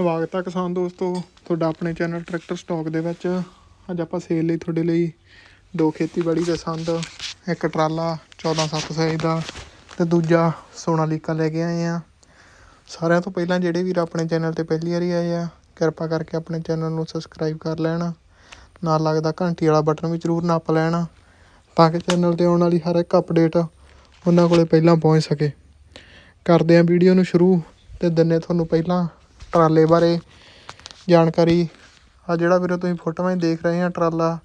ਸਵਾਗਤ ਹੈ ਕਿਸਾਨ ਦੋਸਤੋ, ਤੁਹਾਡਾ ਆਪਣੇ ਚੈਨਲ ਟਰੈਕਟਰ ਸਟਾਕ ਦੇ ਵਿੱਚ। ਅੱਜ ਆਪਾਂ ਸੇਲ ਲਈ ਤੁਹਾਡੇ ਲਈ ਦੋ ਖੇਤੀਬਾੜੀ ਦੇ ਸੰਦ, ਇੱਕ ਟਰਾਲਾ 14700 ਦਾ ਤੇ ਦੂਜਾ ਸੋਨਾਲੀਕਾ ਲੈ ਕੇ ਆਏ ਆ। ਸਾਰਿਆਂ ਤੋਂ ਪਹਿਲਾਂ ਜਿਹੜੇ ਵੀਰ ਆਪਣੇ ਚੈਨਲ ਤੇ ਪਹਿਲੀ ਵਾਰੀ ਆਏ ਆ, ਕਿਰਪਾ ਕਰਕੇ ਆਪਣੇ ਚੈਨਲ ਨੂੰ ਸਬਸਕ੍ਰਾਈਬ ਕਰ ਲੈਣ। ਨਾਲ ਲੱਗਦਾ ਘੰਟੀ ਵਾਲਾ ਬਟਨ ਵੀ ਜ਼ਰੂਰ ਨੱਪ ਲੈਣ, ਤਾਂ ਕਿ ਚੈਨਲ ਤੇ ਆਉਣ ਵਾਲੀ ਹਰ ਇੱਕ ਅਪਡੇਟ ਉਹਨਾਂ ਕੋਲੇ ਪਹਿਲਾਂ ਪਹੁੰਚ ਸਕੇ। ਕਰਦੇ ਆ ਵੀਡੀਓ ਨੂੰ ਸ਼ੁਰੂ ਤੇ ਦਿੰਨੇ ਤੁਹਾਨੂੰ ਪਹਿਲਾਂ ਟਰਾਲੇ ਬਾਰੇ ਜਾਣਕਾਰੀ। ਆ ਜਿਹੜਾ ਵੀਰੋ ਤੁਸੀਂ ਫੋਟੋਆਂ ਦੇਖ ਰਹੇ ਆ ਟਰਾਲਾ,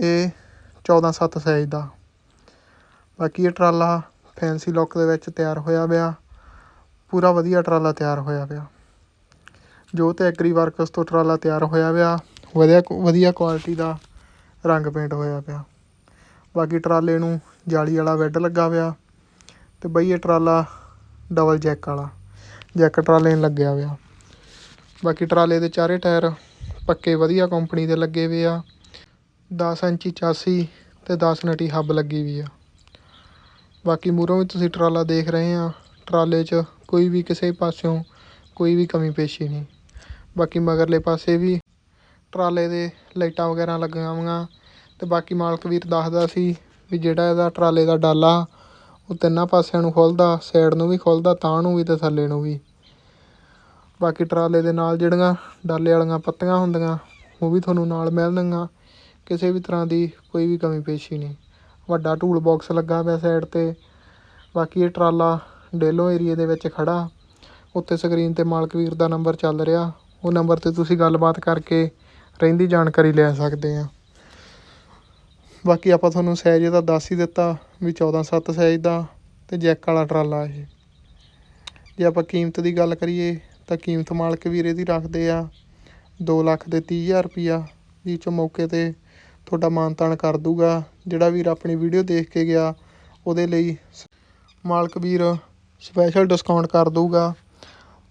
ਇਹ 14 ਸਾਈਜ਼ ਦਾ। ਬਾਕੀ ਇਹ ਟਰਾਲਾ ਫੈਂਸੀ ਲੁੱਕ ਦੇ ਵਿੱਚ ਤਿਆਰ ਹੋਇਆ ਪਿਆ। ਪੂਰਾ ਵਧੀਆ ਟਰਾਲਾ ਤਿਆਰ ਹੋਇਆ ਪਿਆ। ਜੋ ਤੇ ਐਗਰੀ ਵਰਕਸ ਤੋਂ ਟਰਾਲਾ ਤਿਆਰ ਹੋਇਆ ਪਿਆ। ਵਧੀਆ ਵਧੀਆ ਕੁਆਲਿਟੀ ਦਾ ਰੰਗ ਪੇਂਟ ਹੋਇਆ ਪਿਆ। ਬਾਕੀ ਟਰਾਲੇ ਨੂੰ ਜਾਲੀ ਵਾਲਾ ਬੈੱਡ ਲੱਗਾ ਪਿਆ ਤੇ ਬਈ ਇਹ ਟਰਾਲਾ ਡਬਲ ਜੈਕ ਵਾਲਾ। ਜੈਕ ਟਰਾਲੇ ਨੂੰ ਲੱਗਿਆ ਹੋਇਆ ਬਾਕੀ ਟਰਾਲੇ ਦੇ ਚਾਰੇ ਟਾਇਰ ਪੱਕੇ ਵਧੀਆ ਕੰਪਨੀ ਦੇ ਲੱਗੇ ਹੋਏ ਆ। 10 ਇੰਚੀ ਚਾਸੀ ਤੇ 10 ਨਟੀ ਹੱਬ ਲੱਗੀ ਵੀ ਆ। ਬਾਕੀ ਮੂਹਰੋਂ ਵੀ ਤੁਸੀਂ ਟਰਾਲਾ ਦੇਖ ਰਹੇ ਆ, ਟਰਾਲੇ 'ਚ ਕੋਈ ਵੀ ਕਿਸੇ ਪਾਸਿਓਂ ਕੋਈ ਵੀ ਕਮੀ ਪੇਸ਼ੀ ਨਹੀਂ। ਬਾਕੀ ਮਗਰਲੇ ਪਾਸੇ ਵੀ ਟਰਾਲੇ ਦੇ ਲਾਈਟਾਂ ਵਗੈਰਾ ਲੱਗੀਆਂ ਹੋਈਆਂ ਤੇ ਬਾਕੀ ਮਾਲਕ ਵੀਰ ਦੱਸਦਾ ਸੀ ਵੀ ਜਿਹੜਾ ਇਹਦਾ ਟਰਾਲੇ ਦਾ ਡਾਲਾ ਉਹ ਤਿੰਨਾਂ ਪਾਸਿਆਂ ਨੂੰ ਖੁੱਲਦਾ, ਸਾਈਡ ਨੂੰ ਵੀ ਖੁੱਲਦਾ, ਤਾਂ ਨੂੰ ਵੀ ਤੇ ਥੱਲੇ ਨੂੰ ਵੀ। ਬਾਕੀ ਟਰਾਲੇ ਦੇ ਨਾਲ ਜਿਹੜੀਆਂ ਡਾਲੇ ਵਾਲੀਆਂ ਪੱਤੀਆਂ ਹੁੰਦੀਆਂ, ਉਹ ਵੀ ਤੁਹਾਨੂੰ ਨਾਲ ਮਿਲਣਗੀਆਂ ਕਿਸੇ ਵੀ ਤਰ੍ਹਾਂ ਦੀ ਕੋਈ ਵੀ ਕਮੀ ਪੇਸ਼ੀ ਨਹੀਂ। ਵੱਡਾ ਟੂਲ ਬਾਕਸ ਲੱਗਾ ਪਿਆ ਸਾਈਡ ਤੇ। ਬਾਕੀ ਇਹ ਟਰਾਲਾ ਡੇਲੋ ਏਰੀਏ ਦੇ ਵਿੱਚ ਖੜਾ। ਉੱਤੇ ਸਕਰੀਨ ਤੇ ਮਾਲਕ ਵੀਰ ਦਾ ਨੰਬਰ ਚੱਲ ਰਿਹਾ। ਉਹ ਨੰਬਰ ਤੇ ਤੁਸੀਂ ਗੱਲਬਾਤ ਕਰਕੇ ਰਹਿੰਦੀ ਜਾਣਕਾਰੀ ਲੈ ਸਕਦੇ ਆ। ਬਾਕੀ ਆਪਾਂ ਤੁਹਾਨੂੰ ਸਾਈਜ਼ ਇਹਦਾ ਦੱਸ ਹੀ ਦਿੱਤਾ ਵੀ 14 7 ਸਾਈਜ਼ ਦਾ ਤੇ ਜੈਕ ਵਾਲਾ ਟਰਾਲਾ ਇਹ। ਜੇ ਆਪਾਂ ਕੀਮਤ ਦੀ ਗੱਲ ਕਰੀਏ ਤਾਂ ਕੀਮਤ ਮਾਲਕ ਵੀਰ ਇਹਦੀ ਰੱਖਦੇ ਆ। 2 ਲੱਖ ਦੇ 30000 ਰੁਪਿਆ ਜਿਹ ਚੋਂ ਮੌਕੇ ਤੇ ਤੁਹਾਡਾ ਮਾਨਤਾਨ ਕਰ ਦੂਗਾ। ਜਿਹੜਾ ਵੀਰ ਆਪਣੀ ਵੀਡੀਓ ਦੇਖ ਕੇ ਗਿਆ, ਉਹਦੇ ਲਈ ਸ- ਮਾਲਕ ਵੀਰ ਸਪੈਸ਼ਲ ਡਿਸਕਾਊਂਟ ਕਰ ਦੂਗਾ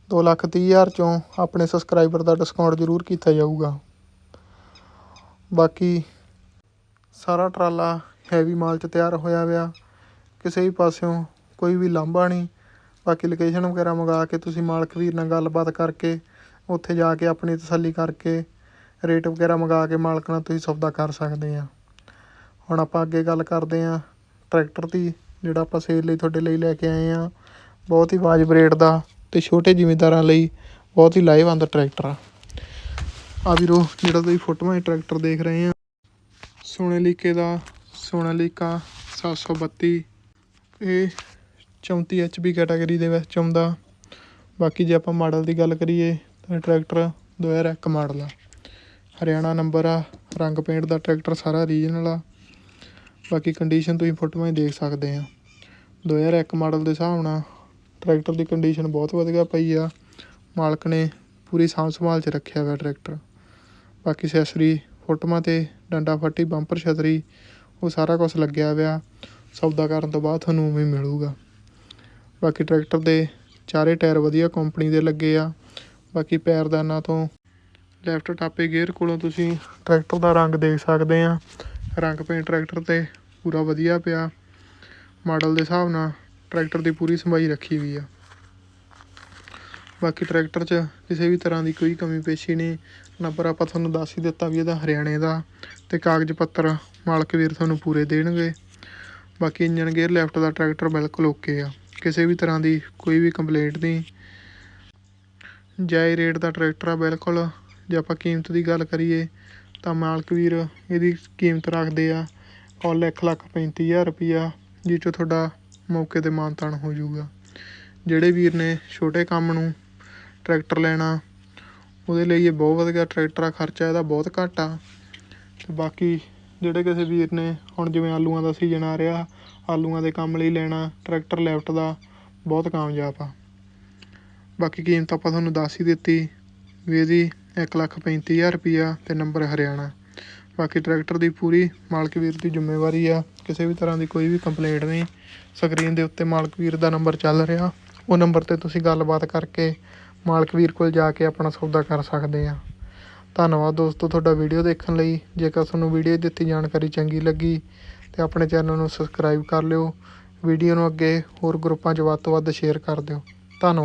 2 ਲੱਖ 30000 ਚੋਂ ਆਪਣੇ ਸਬਸਕ੍ਰਾਈਬਰ ਦਾ ਡਿਸਕਾਊਂਟ ਜ਼ਰੂਰ ਕੀਤਾ ਜਾਊਗਾ। ਬਾਕੀ ਸਾਰਾ ਟਰਾਲਾ ਹੈਵੀ ਮਾਲ 'ਚ ਤਿਆਰ ਹੋਇਆ ਹੋਇਆ ਕਿਸੇ ਵੀ ਪਾਸਿਓਂ ਕੋਈ ਵੀ ਲਾਂਭਾ ਨਹੀਂ। ਬਾਕੀ ਲੋਕੇਸ਼ਨ ਵਗੈਰਾ ਮੰਗਾ ਕੇ ਤੁਸੀਂ ਮਾਲਕ ਵੀਰ ਨਾਲ ਗੱਲਬਾਤ ਕਰਕੇ, ਉੱਥੇ ਜਾ ਕੇ ਆਪਣੀ ਤਸੱਲੀ ਕਰਕੇ ਰੇਟ ਵਗੈਰਾ ਮੰਗਾ ਕੇ ਮਾਲਕ ਨਾਲ ਤੁਸੀਂ ਸੌਦਾ ਕਰ ਸਕਦੇ ਆ। ਹੁਣ ਆਪਾਂ ਅੱਗੇ ਗੱਲ ਕਰਦੇ ਆ ਟਰੈਕਟਰ ਦੀ, ਜਿਹੜਾ ਆਪਾਂ ਸੇਲ ਲਈ ਤੁਹਾਡੇ ਲਈ ਲੈ ਕੇ ਆਏ ਆ। ਬਹੁਤ ਹੀ ਵਾਜਬ ਰੇਟ ਦਾ ਤੇ ਛੋਟੇ ਜ਼ਿਮੀਂਦਾਰਾਂ ਲਈ ਬਹੁਤ ਹੀ ਲਾਹੇਵੰਦ ਟਰੈਕਟਰ ਆ। ਆ ਵੀਰੋ, ਜਿਹੜਾ ਤੁਸੀਂ ਫੋਟੋਆਂ ਟਰੈਕਟਰ ਦੇਖ ਰਹੇ ਆ ਸੋਨਾਲੀਕੇ ਦਾ ਸੋਨਾਲੀਕਾ 732 ਇਹ 34 ਐਚਪੀ ਕੈਟਾਗਰੀ ਦੇ ਵਿੱਚ ਆਉਂਦਾ ਬਾਕੀ ਜੇ ਆਪਾਂ ਮਾਡਲ ਦੀ ਗੱਲ ਕਰੀਏ ਤਾਂ ਇਹ ਟਰੈਕਟਰ 2001 ਮਾਡਲ ਆ। ਹਰਿਆਣਾ ਨੰਬਰ ਆ, ਰੰਗ ਪੇਂਟ ਦਾ ਟਰੈਕਟਰ ਸਾਰਾ ਰੀਜਨਲ ਆ। ਬਾਕੀ ਕੰਡੀਸ਼ਨ ਤੁਸੀਂ ਫੋਟੋਆਂ ਹੀ ਦੇਖ ਸਕਦੇ ਆ। 2001 ਮਾਡਲ ਦੇ ਹਿਸਾਬ ਨਾਲ ਟਰੈਕਟਰ ਦੀ ਕੰਡੀਸ਼ਨ ਬਹੁਤ ਵਧੀਆ ਪਈ ਆ। ਮਾਲਕ ਨੇ ਪੂਰੀ ਸਾਂਭ ਸੰਭਾਲ 'ਚ ਰੱਖਿਆ ਹੋਇਆ ਟਰੈਕਟਰ ਬਾਕੀ ਸੈਸਰੀ ਫੋਟੋਆਂ ਤੇ ਡੰਡਾ ਫੱਟੀ ਬੰਪਰ ਛਤਰੀ, ਉਹ ਸਾਰਾ ਕੁਝ ਲੱਗਿਆ ਹੋਇਆ। ਸੌਦਾ ਕਰਨ ਤੋਂ ਬਾਅਦ ਤੁਹਾਨੂੰ ਉਵੇਂ ਹੀ ਮਿਲੂਗਾ। ਬਾਕੀ ਟਰੈਕਟਰ ਦੇ ਚਾਰੇ ਟਾਇਰ ਵਧੀਆ ਕੰਪਨੀ ਦੇ ਲੱਗੇ ਆ। ਬਾਕੀ ਪੈਰਦਾਨਾਂ ਤੋਂ ਲੈਫਟ ਟਾਪੇ ਗੇਅਰ ਕੋਲੋਂ ਤੁਸੀਂ ਟਰੈਕਟਰ ਦਾ ਰੰਗ ਦੇਖ ਸਕਦੇ ਆ। ਰੰਗ ਪੇਂਟ ਟਰੈਕਟਰ ਤੇ ਪੂਰਾ ਵਧੀਆ ਪਿਆ। ਮਾਡਲ ਦੇ ਹਿਸਾਬ ਨਾਲ ਟਰੈਕਟਰ ਦੀ ਪੂਰੀ ਸੰਭਾਈ ਰੱਖੀ ਹੋਈ ਆ। ਬਾਕੀ ਟਰੈਕਟਰ 'ਚ ਕਿਸੇ ਵੀ ਤਰ੍ਹਾਂ ਦੀ ਕੋਈ ਕਮੀ ਪੇਸ਼ੀ ਨਹੀਂ। ਨੰਬਰ ਆਪਾਂ ਤੁਹਾਨੂੰ ਦੱਸ ਹੀ ਦਿੱਤਾ ਵੀ ਇਹਦਾ ਹਰਿਆਣੇ ਦਾ ਤੇ ਕਾਗਜ਼ ਪੱਤਰ ਮਾਲਕ ਵੀਰ ਤੁਹਾਨੂੰ ਪੂਰੇ ਦੇਣਗੇ। ਬਾਕੀ ਇੰਜਨ ਗੇਅਰ ਲੈਫਟ ਦਾ ਟਰੈਕਟਰ ਬਿਲਕੁਲ ਓਕੇ ਆ। ਕਿਸੇ ਵੀ ਤਰ੍ਹਾਂ ਦੀ ਕੋਈ ਵੀ ਕੰਪਲੇਂਟ ਨਹੀਂ। ਜਾਇ ਰੇਟ ਦਾ ਟਰੈਕਟਰ ਆ ਬਿਲਕੁਲ। ਜੇ ਆਪਾਂ ਕੀਮਤ ਦੀ ਗੱਲ ਕਰੀਏ, ਤਾਂ ਮਾਲਕ ਵੀਰ ਇਹਦੀ ਕੀਮਤ ਰੱਖਦੇ ਆ, ਕੁੱਲ ਇੱਕ ਲੱਖ ਪੈਂਤੀ ਹਜ਼ਾਰ ਰੁਪਈਆ ਜਿਹ ਤੁਹਾਡਾ ਮੌਕੇ ਤੇ ਮਾਨਤਾਨ ਹੋ ਜਾਊਗਾ। ਜਿਹੜੇ ਵੀਰ ਨੇ ਛੋਟੇ ਕੰਮ ਨੂੰ ਟਰੈਕਟਰ ਲੈਣਾ, ਉਹਦੇ ਲਈ ਇਹ ਬਹੁਤ ਵਧੀਆ ਟਰੈਕਟਰ ਆ, ਖਰਚਾ ਇਹਦਾ ਬਹੁਤ ਘੱਟ ਆ। ਤੇ ਬਾਕੀ ਜਿਹੜੇ ਕਿਸੇ ਵੀਰ ਨੇ ਹੁਣ ਜਿਵੇਂ ਆਲੂਆਂ ਦਾ ਸੀਜ਼ਨ ਆ ਰਿਹਾ, ਆਲੂਆਂ ਦੇ ਕੰਮ ਲਈ ਲੈਣਾ ਟਰੈਕਟਰ ਲੈਫਟ ਦਾ, ਬਹੁਤ ਕਾਮਯਾਬ ਆ। ਬਾਕੀ ਕੀਮਤ ਆਪਾਂ ਤੁਹਾਨੂੰ ਦੱਸ ਹੀ ਦਿੱਤੀ ਵੀ ਇਹਦੀ ਇੱਕ ਲੱਖ ਪੈਂਤੀ ਹਜ਼ਾਰ ਰੁਪਈਆ ਤੇ ਨੰਬਰ ਹਰਿਆਣਾ। ਬਾਕੀ ਟਰੈਕਟਰ ਦੀ ਪੂਰੀ ਮਾਲਕ ਵੀਰ ਦੀ ਜ਼ਿੰਮੇਵਾਰੀ ਆ, ਕਿਸੇ ਵੀ ਤਰ੍ਹਾਂ ਦੀ ਕੋਈ ਵੀ ਕੰਪਲੇਂਟ ਨਹੀਂ। ਸਕਰੀਨ ਦੇ ਉੱਤੇ ਮਾਲਕ ਵੀਰ ਦਾ ਨੰਬਰ ਚੱਲ ਰਿਹਾ, ਉਹ ਨੰਬਰ ਤੇ ਤੁਸੀਂ ਗੱਲਬਾਤ ਕਰਕੇ ਮਾਲਕ ਵੀਰ ਕੋਲ ਜਾ ਕੇ ਆਪਣਾ ਸੌਦਾ ਕਰ ਸਕਦੇ ਆ। ਧੰਨਵਾਦ ਦੋਸਤੋ ਤੁਹਾਡਾ ਵੀਡੀਓ ਦੇਖਣ ਲਈ। ਜੇਕਰ ਤੁਹਾਨੂੰ ਵੀਡੀਓ ਦਿੱਤੀ ਜਾਣਕਾਰੀ ਚੰਗੀ ਲੱਗੀ ਤੇ ਆਪਣੇ ਚੈਨਲ ਨੂੰ ਸਬਸਕ੍ਰਾਈਬ ਕਰ ਲਿਓ। ਵੀਡੀਓ ਨੂੰ ਅੱਗੇ ਹੋਰ ਗਰੁੱਪਾਂ 'ਚ ਵੱਧ ਤੋਂ ਵੱਧ ਸ਼ੇਅਰ ਕਰ ਦਿਓ। ਧੰਨਵਾਦ।